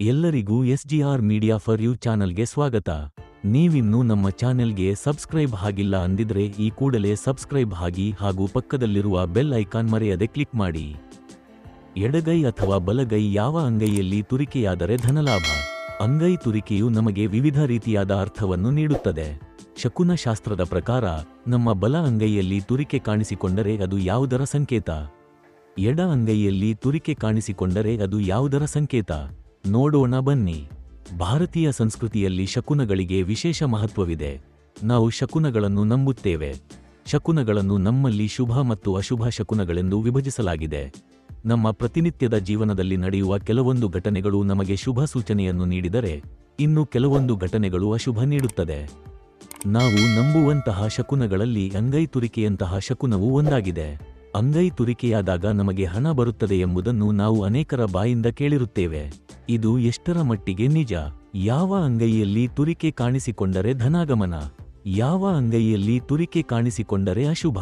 ಎಲ್ಲರಿಗೂ ಎಸ್ಜಿಆರ್ media fur you ಚಾನಲ್ಗೆ ಸ್ವಾಗತ. ನೀವಿನ್ನೂ ನಮ್ಮ ಚಾನೆಲ್ಗೆ ಸಬ್ಸ್ಕ್ರೈಬ್ ಆಗಿಲ್ಲ ಅಂದಿದ್ರೆ ಈ ಕೂಡಲೇ ಸಬ್ಸ್ಕ್ರೈಬ್ ಆಗಿ ಹಾಗೂ ಪಕ್ಕದಲ್ಲಿರುವ ಬೆಲ್ ಐಕಾನ್ ಮರೆಯದೆ ಕ್ಲಿಕ್ ಮಾಡಿ. ಎಡಗೈ ಅಥವಾ ಬಲಗೈ ಯಾವ ಅಂಗೈಯಲ್ಲಿ ತುರಿಕೆಯಾದರೆ ಧನಲಾಭ. ಅಂಗೈ ತುರಿಕೆಯು ನಮಗೆ ವಿವಿಧ ರೀತಿಯಾದ ಅರ್ಥವನ್ನು ನೀಡುತ್ತದೆ. ಶಕುನಶಾಸ್ತ್ರದ ಪ್ರಕಾರ, ನಮ್ಮ ಬಲ ಅಂಗೈಯಲ್ಲಿ ತುರಿಕೆ ಕಾಣಿಸಿಕೊಂಡರೆ ಅದು ಯಾವುದರ ಸಂಕೇತ? ಎಡ ಅಂಗೈಯಲ್ಲಿ ತುರಿಕೆ ಕಾಣಿಸಿಕೊಂಡರೆ ಅದು ಯಾವುದರ ಸಂಕೇತ? ನೋಡೋಣ ಬನ್ನಿ. ಭಾರತೀಯ ಸಂಸ್ಕೃತಿಯಲ್ಲಿ ಶಕುನಗಳಿಗೆ ವಿಶೇಷ ಮಹತ್ವವಿದೆ. ನಾವು ಶಕುನಗಳನ್ನು ನಂಬುತ್ತೇವೆ. ಶಕುನಗಳನ್ನು ನಮ್ಮಲ್ಲಿ ಶುಭ ಮತ್ತು ಅಶುಭ ಶಕುನಗಳೆಂದು ವಿಭಜಿಸಲಾಗಿದೆ. ನಮ್ಮ ಪ್ರತಿನಿತ್ಯದ ಜೀವನದಲ್ಲಿ ನಡೆಯುವ ಕೆಲವೊಂದು ಘಟನೆಗಳು ನಮಗೆ ಶುಭ ಸೂಚನೆಯನ್ನು ನೀಡಿದರೆ, ಇನ್ನು ಕೆಲವೊಂದು ಘಟನೆಗಳು ಅಶುಭ ನೀಡುತ್ತದೆ. ನಾವು ನಂಬುವಂತಹ ಶಕುನಗಳಲ್ಲಿ ಅಂಗೈ ತುರಿಕೆಯಂತಹ ಶಕುನವು ಒಂದಾಗಿದೆ. ಅಂಗೈ ತುರಿಕೆಯಾದಾಗ ನಮಗೆ ಹಣ ಬರುತ್ತದೆ ಎಂಬುದನ್ನು ನಾವು ಅನೇಕರ ಬಾಯಿಂದ ಕೇಳಿರುತ್ತೇವೆ. ಇದು ಎಷ್ಟರ ಮಟ್ಟಿಗೆ ನಿಜ? ಯಾವ ಅಂಗೈಯಲ್ಲಿ ತುರಿಕೆ ಕಾಣಿಸಿಕೊಂಡರೆ ಧನಾಗಮನ? ಯಾವ ಅಂಗೈಯಲ್ಲಿ ತುರಿಕೆ ಕಾಣಿಸಿಕೊಂಡರೆ ಅಶುಭ?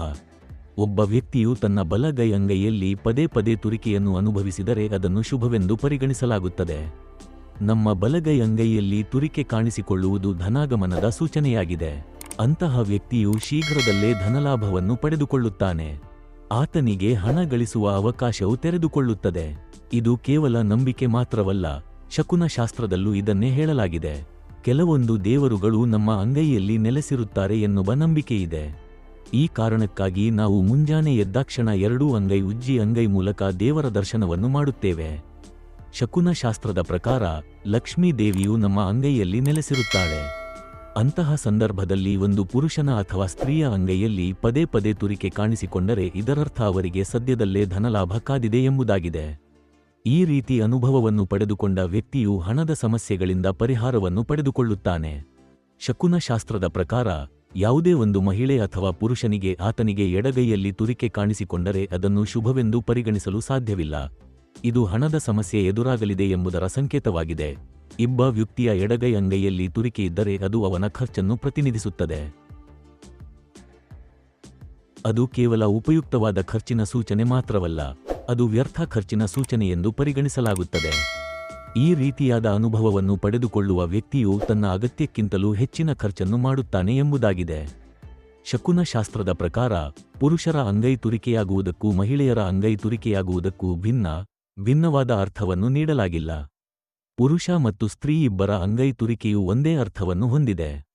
ಒಬ್ಬ ವ್ಯಕ್ತಿಯು ತನ್ನ ಬಲಗೈ ಅಂಗೈಯಲ್ಲಿ ಪದೇ ಪದೇ ತುರಿಕೆಯನ್ನು ಅನುಭವಿಸಿದರೆ ಅದನ್ನು ಶುಭವೆಂದು ಪರಿಗಣಿಸಲಾಗುತ್ತದೆ. ನಮ್ಮ ಬಲಗೈ ಅಂಗೈಯಲ್ಲಿ ತುರಿಕೆ ಕಾಣಿಸಿಕೊಳ್ಳುವುದು ಧನಾಗಮನದ ಸೂಚನೆಯಾಗಿದೆ. ಅಂತಹ ವ್ಯಕ್ತಿಯು ಶೀಘ್ರದಲ್ಲೇ ಧನಲಾಭವನ್ನು ಪಡೆದುಕೊಳ್ಳುತ್ತಾನೆ. ಆತನಿಗೆ ಹಣ ಗಳಿಸುವ ಅವಕಾಶವು ತೆರೆದುಕೊಳ್ಳುತ್ತದೆ. ಇದು ಕೇವಲ ನಂಬಿಕೆ ಮಾತ್ರವಲ್ಲ ಶಕುನಶಾಸ್ತ್ರದಲ್ಲೂ ಇದನ್ನೇ ಹೇಳಲಾಗಿದೆ. ಕೆಲವೊಂದು ದೇವರುಗಳು ನಮ್ಮ ಅಂಗೈಯಲ್ಲಿ ನೆಲೆಸಿರುತ್ತಾರೆ ಎನ್ನುವ ನಂಬಿಕೆಯಿದೆ ಈ ಕಾರಣಕ್ಕಾಗಿ ನಾವು ಮುಂಜಾನೆ ಎದ್ದಾಕ್ಷಣ ಎರಡೂ ಅಂಗೈ ಉಜ್ಜಿ ಅಂಗೈ ಮೂಲಕ ದೇವರ ದರ್ಶನವನ್ನು ಮಾಡುತ್ತೇವೆ. ಶಕುನಶಾಸ್ತ್ರದ ಪ್ರಕಾರ, ಲಕ್ಷ್ಮೀ ದೇವಿಯು ನಮ್ಮ ಅಂಗೈಯಲ್ಲಿ ನೆಲೆಸಿರುತ್ತಾಳೆ. ಅಂತಹ ಸಂದರ್ಭದಲ್ಲಿ ಒಂದು ಪುರುಷನ ಅಥವಾ ಸ್ತ್ರೀಯ ಅಂಗೈಯಲ್ಲಿ ಪದೇ ಪದೇ ತುರಿಕೆ ಕಾಣಿಸಿಕೊಂಡರೆ ಇದರರ್ಥ ಅವರಿಗೆ ಸದ್ಯದಲ್ಲೇ ಧನಲಾಭ ಕಾದಿದೆ ಎಂಬುದಾಗಿದೆ. ಈ ರೀತಿ ಅನುಭವವನ್ನು ಪಡೆದುಕೊಂಡ ವ್ಯಕ್ತಿಯು ಹಣದ ಸಮಸ್ಯೆಗಳಿಂದ ಪರಿಹಾರವನ್ನು ಪಡೆದುಕೊಳ್ಳುತ್ತಾನೆ. ಶಕುನಶಾಸ್ತ್ರದ ಪ್ರಕಾರ, ಯಾವುದೇ ಒಂದು ಮಹಿಳೆ ಅಥವಾ ಪುರುಷನಿಗೆ ಆತನಿಗೆ ಎಡಗೈಯಲ್ಲಿ ತುರಿಕೆ ಕಾಣಿಸಿಕೊಂಡರೆ ಅದನ್ನು ಶುಭವೆಂದು ಪರಿಗಣಿಸಲು ಸಾಧ್ಯವಿಲ್ಲ. ಇದು ಹಣದ ಸಮಸ್ಯೆ ಎದುರಾಗಲಿದೆ ಎಂಬುದರ ಸಂಕೇತವಾಗಿದೆ. ಇಬ್ಬ ವ್ಯಕ್ತಿಯ ಎಡಗೈ ಅಂಗೈಯಲ್ಲಿ ತುರಿಕೆ ಇದ್ದರೆ ಅದು ಅವನ ಖರ್ಚನ್ನು ಪ್ರತಿನಿಧಿಸುತ್ತದೆ. ಅದು ಕೇವಲ ಉಪಯುಕ್ತವಾದ ಖರ್ಚಿನ ಸೂಚನೆ ಮಾತ್ರವಲ್ಲ. ಅದು ವ್ಯರ್ಥ ಖರ್ಚಿನ ಸೂಚನೆ ಎಂದು ಪರಿಗಣಿಸಲಾಗುತ್ತದೆ. ಈ ರೀತಿಯಾದ ಅನುಭವವನ್ನು ಪಡೆದುಕೊಳ್ಳುವ ವ್ಯಕ್ತಿಯು ತನ್ನ ಅಗತ್ಯಕ್ಕಿಂತಲೂ ಹೆಚ್ಚಿನ ಖರ್ಚನ್ನು ಮಾಡುತ್ತಾನೆ ಎಂಬುದಾಗಿದೆ. ಶಕುನಶಾಸ್ತ್ರದ ಪ್ರಕಾರ, ಪುರುಷರ ಅಂಗೈ ತುರಿಕೆಯಾಗುವುದಕ್ಕೂ ಮಹಿಳೆಯರ ಅಂಗೈ ತುರಿಕೆಯಾಗುವುದಕ್ಕೂ ಭಿನ್ನ, ಭಿನ್ನವಾದ ಅರ್ಥವನ್ನು ನೀಡಲಾಗಿಲ್ಲ. ಪುರುಷ ಮತ್ತು ಸ್ತ್ರೀ ಇಬ್ಬರ ಅಂಗೈ ತುರಿಕೆಯು ಒಂದೇ ಅರ್ಥವನ್ನು ಹೊಂದಿದೆ.